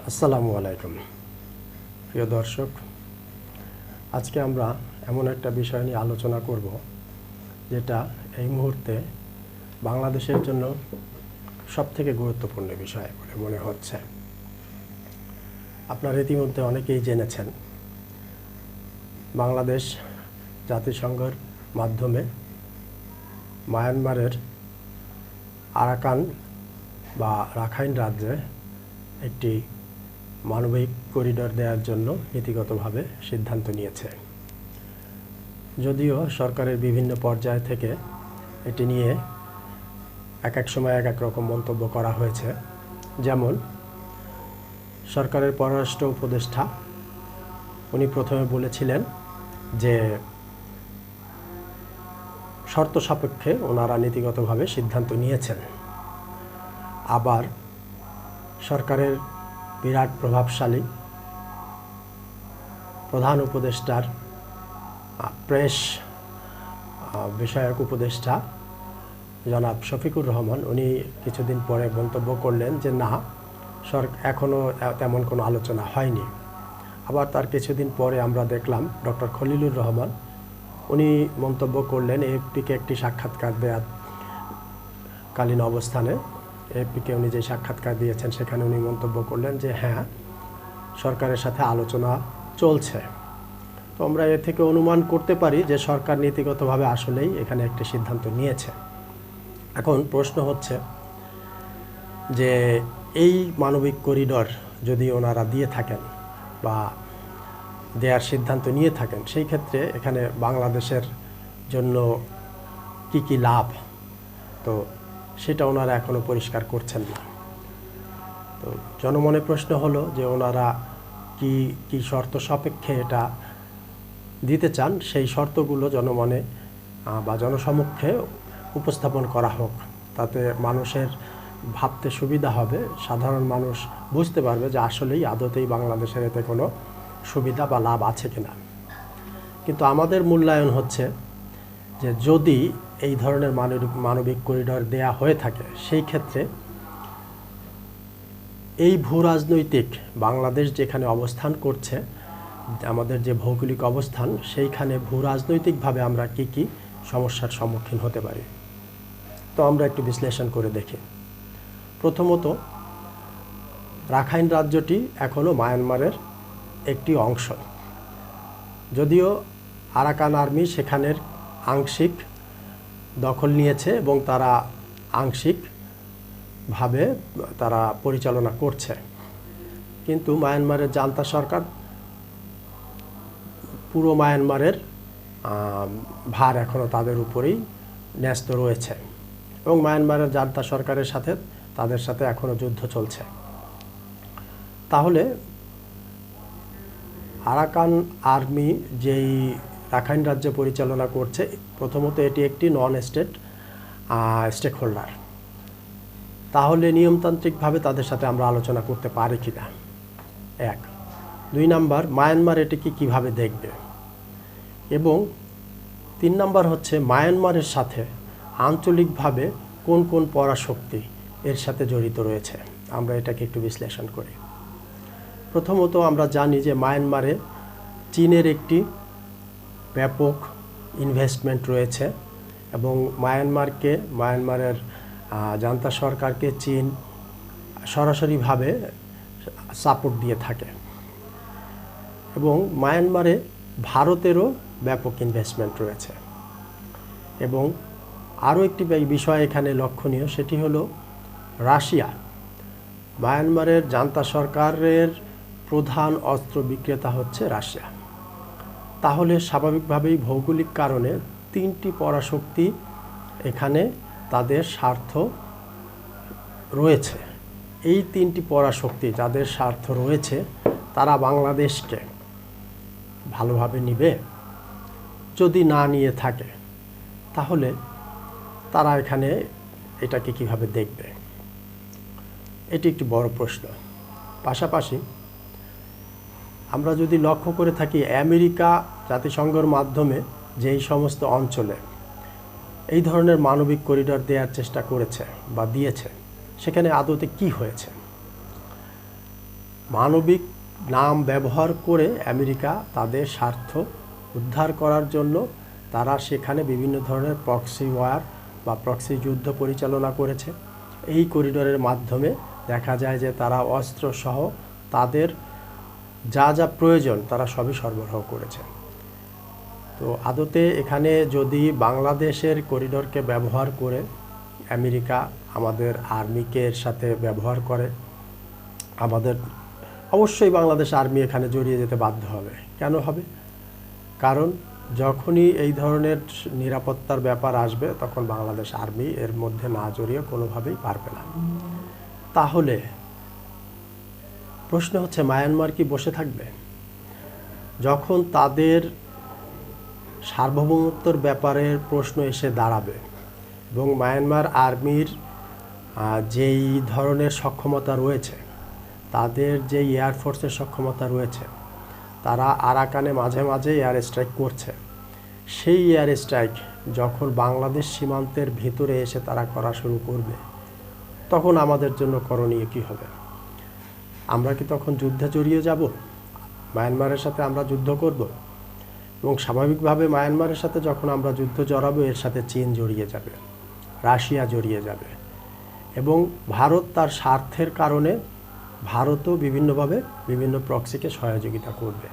আসসালামু আলাইকুম। প্রিয় দর্শক, আজকে আমরা এমন একটা বিষয় নিয়ে আলোচনা করব, যেটা এই মুহূর্তে বাংলাদেশের জন্য সবথেকে গুরুত্বপূর্ণ বিষয় বলে মনে হচ্ছে। আপনারা ইতিমধ্যে অনেকেই জেনেছেন, বাংলাদেশ জাতিসংঘের মাধ্যমে মায়ানমারের আরাকান বা রাখাইন রাজ্যে একটি মানবিক করিডর দেওয়ার জন্য নীতিগতভাবে সিদ্ধান্ত নিয়েছে। যদিও সরকারের বিভিন্ন পর্যায় থেকে এটি নিয়ে এক এক সময় এক এক রকম মন্তব্য করা হয়েছে। যেমন, সরকারের পররাষ্ট্র উপদেষ্টা, উনি প্রথমে বলেছিলেন যে শর্ত সাপেক্ষে ওনারা নীতিগতভাবে সিদ্ধান্ত নিয়েছেন। আবার সরকারের বিরাট প্রভাবশালী প্রধান উপদেষ্টার প্রেস বিষয়ক উপদেষ্টা জনাব শফিকুর রহমান। উনি কিছুদিন পরে মন্তব্য করলেন যে, না, সর এখনও তেমন কোনো আলোচনা হয়নি। আবার তার কিছুদিন পরে আমরা দেখলাম ডক্টর খলিলুর রহমান, উনি মন্তব্য করলেন এএফপিকে একটি সাক্ষাৎকার দেওয়ার কালীন অবস্থানে। এপিকে উনি যে সাক্ষাৎকার দিয়েছেন, সেখানে উনি মন্তব্য করলেন যে হ্যাঁ সরকারের সাথে আলোচনা চলছে। তো আমরা এ থেকে অনুমান করতে পারি যে, সরকার নীতিগতভাবে আসলেই এখানে একটি সিদ্ধান্ত নিয়েছে। এখন প্রশ্ন হচ্ছে যে, এই মানবিক করিডর যদি ওনারা দিয়ে থাকেন বা দেওয়ার সিদ্ধান্ত নিয়ে থাকেন, সেই ক্ষেত্রে এখানে বাংলাদেশের জন্য কি কি লাভ? তো সেটা ওনারা এখনও পরিষ্কার করছেন না। তো জনমনে প্রশ্ন হলো যে ওনারা কি কি শর্ত সাপেক্ষে এটা দিতে চান? সেই শর্তগুলো জনমনে বা জনসমক্ষে উপস্থাপন করা হোক। তাতে মানুষের ভাবতে সুবিধা হবে। সাধারণ মানুষ বুঝতে পারবে যে আসলেই আদতেই বাংলাদেশের এতে কোনো সুবিধা বা লাভ আছে কিনা। কিন্তু আমাদের মূল্যায়ন হচ্ছে যে যদি এই ধরনের মানবিক মানবিক করিডর দেয়া হয়ে থাকে। সেই ক্ষেত্রে এই ভূ রাজনৈতিক বাংলাদেশ যেখানে অবস্থান করছে, আমাদের যে ভৌগোলিক অবস্থান, সেইখানে ভূ রাজনৈতিকভাবে আমরা কি কি সমস্যার সম্মুখীন হতে পারি? তো আমরা একটু বিশ্লেষণ করে দেখি। প্রথমত, রাখাইন রাজ্যটি এখনও মায়ানমারের একটি অংশ। যদিও আরাকান আর্মি সেখানের আংশিক দখল নিয়েছে এবং তারা আংশিকভাবে তারা পরিচালনা করছে। কিন্তু মায়ানমারের জান্তা সরকার পুরো মায়ানমারের ভার এখনও তাদের উপরেই ন্যস্ত রয়েছে এবং মায়ানমারের জান্তা সরকারের সাথে, তাদের সাথে এখনও যুদ্ধ চলছে। তাহলে আরাকান আর্মি যেই রাখাইন রাজ্য পরিচালনা করছে। প্রথমত এটি একটি নন স্টেট স্টেক হোল্ডার তাহলে নিয়মতান্ত্রিকভাবে তাদের সাথে আমরা আলোচনা করতে পারি কি না এক। দুই নাম্বার, মায়ানমার এটিকে কীভাবে দেখবে? এবং তিন নাম্বার হচ্ছে, মায়ানমারের সাথে আঞ্চলিকভাবে কোন কোন পরাশক্তি এর সাথে জড়িত রয়েছে? আমরা এটাকে একটু বিশ্লেষণ করি। প্রথমত আমরা জানি যে মায়ানমারে চীনের একটি ব্যাপক ইনভেস্টমেন্ট রয়েছে এবং মায়ানমারকে মায়ানমারের জান্তা সরকারকে চীন সরাসরিভাবে সাপোর্ট দিয়ে থাকে এবং মায়ানমারে ভারতেরও ব্যাপক ইনভেস্টমেন্ট রয়েছে এবং আরও একটি বিষয় এখানে লক্ষণীয় সেটি হলো রাশিয়া। মায়ানমারের জান্তা সরকারের প্রধান অস্ত্র বিক্রেতা হচ্ছে রাশিয়া। তাহলে স্বাভাবিকভাবেই ভৌগোলিক কারণে তিনটি পরাশক্তি এখানে তাদের স্বার্থ রয়েছে। এই তিনটি পরাশক্তি যাদের স্বার্থ রয়েছে, তারা বাংলাদেশকে ভালোভাবে নিবে। যদি না নিয়ে থাকে, তাহলে তারা এখানে এটাকে কীভাবে দেখবে? এটি একটি বড় প্রশ্ন। পাশাপাশি আমরা যদি লক্ষ্য করে থাকি, আমেরিকা জাতিসংঘের মাধ্যমে যেই সমস্ত অঞ্চলে এই ধরনের মানবিক করিডর দেওয়ার চেষ্টা করেছে বা দিয়েছে, সেখানে আদতে কি হয়েছে? মানবিক নাম ব্যবহার করে আমেরিকা তাদের স্বার্থ উদ্ধার করার জন্য তারা সেখানে বিভিন্ন ধরনের প্রক্সি ওয়ার বা প্রক্সি যুদ্ধ পরিচালনা করেছে। এই করিডোরের মাধ্যমে দেখা যায় যে তারা অস্ত্রসহ তাদের যা যা প্রয়োজন তারা সবই সরবরাহ করেছে। তো আদতে এখানে যদি বাংলাদেশের করিডোরকে ব্যবহার করে আমেরিকা আমাদের আর্মিকে এর সাথে ব্যবহার করে, আমাদের অবশ্যই বাংলাদেশ আর্মি এখানে জড়িয়ে যেতে বাধ্য হবে। কেন হবে? কারণ যখনই এই ধরনের নিরাপত্তার ব্যাপার আসবে, তখন বাংলাদেশ আর্মি এর মধ্যে না জড়িয়ে কোনোভাবেই পারবে না। তাহলে প্রশ্ন হচ্ছে, মায়ানমার কি বসে থাকবে? যখন তাদের সার্বভৌমত্বর ব্যাপারে প্রশ্ন এসে দাঁড়াবে এবং মায়ানমার আর্মির যেই ধরনের সক্ষমতা রয়েছে, তাদের যে এয়ারফোর্সের সক্ষমতা রয়েছে, তারা আরাকানে মাঝে মাঝে এয়ার স্ট্রাইক করছে। সেই এয়ার স্ট্রাইক যখন বাংলাদেশ সীমান্তের ভিতরে এসে তারা করা শুরু করবে, তখন আমাদের জন্য করণীয় কী হবে? আমরা কি তখন যুদ্ধে জড়িয়ে যাব? মায়ানমারের সাথে আমরা যুদ্ধ করব? এবং স্বাভাবিকভাবে মায়ানমারের সাথে যখন আমরা যুদ্ধ জড়াবো, এর সাথে চীন জড়িয়ে যাবে, রাশিয়া জড়িয়ে যাবে এবং ভারত তার স্বার্থের কারণে ভারতও বিভিন্নভাবে বিভিন্ন প্রক্সিকে সহযোগিতা করবে।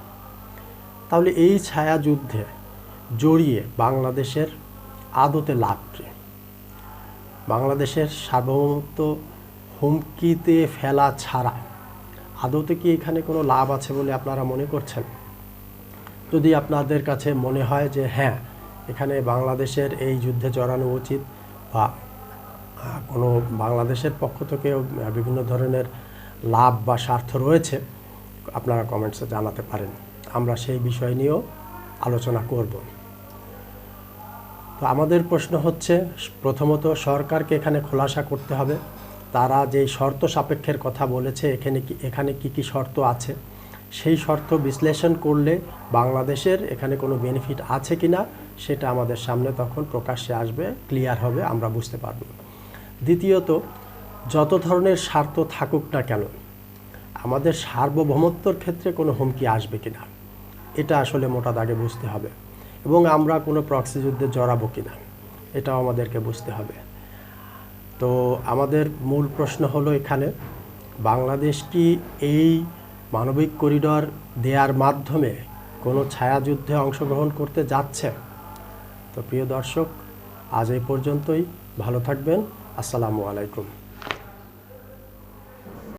তাহলে এই ছায়া যুদ্ধে জড়িয়ে বাংলাদেশের আদতে লাভ বাংলাদেশের সার্বভৌমত্ব হুমকিতে ফেলা ছাড়া আদতে কি এখানে কোনো লাভ আছে বলে আপনারা মনে করছেন? যদি আপনাদের কাছে মনে হয় যে হ্যাঁ এখানে বাংলাদেশের এই যুদ্ধে জড়ানো উচিত বা কোনো বাংলাদেশের পক্ষ থেকেও বিভিন্ন ধরনের লাভ বা স্বার্থ রয়েছে, আপনারা কমেন্টসে জানাতে পারেন। আমরা সেই বিষয় নিয়েও আলোচনা করব। তো আমাদের প্রশ্ন হচ্ছে, প্রথমত সরকারকে এখানে খোলাসা করতে হবে। তারা যেই শর্ত সাপেক্ষের কথা বলেছে, এখানে কি এখানে কি কি শর্ত আছে? সেই শর্ত বিশ্লেষণ করলে বাংলাদেশের এখানে কোনো বেনিফিট আছে কি না সেটা আমাদের সামনে তখন প্রকাশ্যে আসবে ক্লিয়ার হবে, আমরা বুঝতে পারব। দ্বিতীয়ত, যত ধরনের স্বার্থ থাকুক না কেন, আমাদের সার্বভৌমত্বর ক্ষেত্রে কোনো হুমকি আসবে কিনা, এটা আসলে মোটা দাগে বুঝতে হবে এবং আমরা কোনো প্রক্সি যুদ্ধে জড়াবো কিনা, এটাও আমাদেরকে বুঝতে হবে। তো আমাদের মূল প্রশ্ন হলো এখানে, বাংলাদেশ কি এই মানবিক করিডর দেওয়ার মাধ্যমে কোনো ছায়াযুদ্ধে অংশগ্রহণ করতে যাচ্ছে তো প্রিয় দর্শক, আজ এই পর্যন্তই। ভালো থাকবেন। আসসালামু আলাইকুম।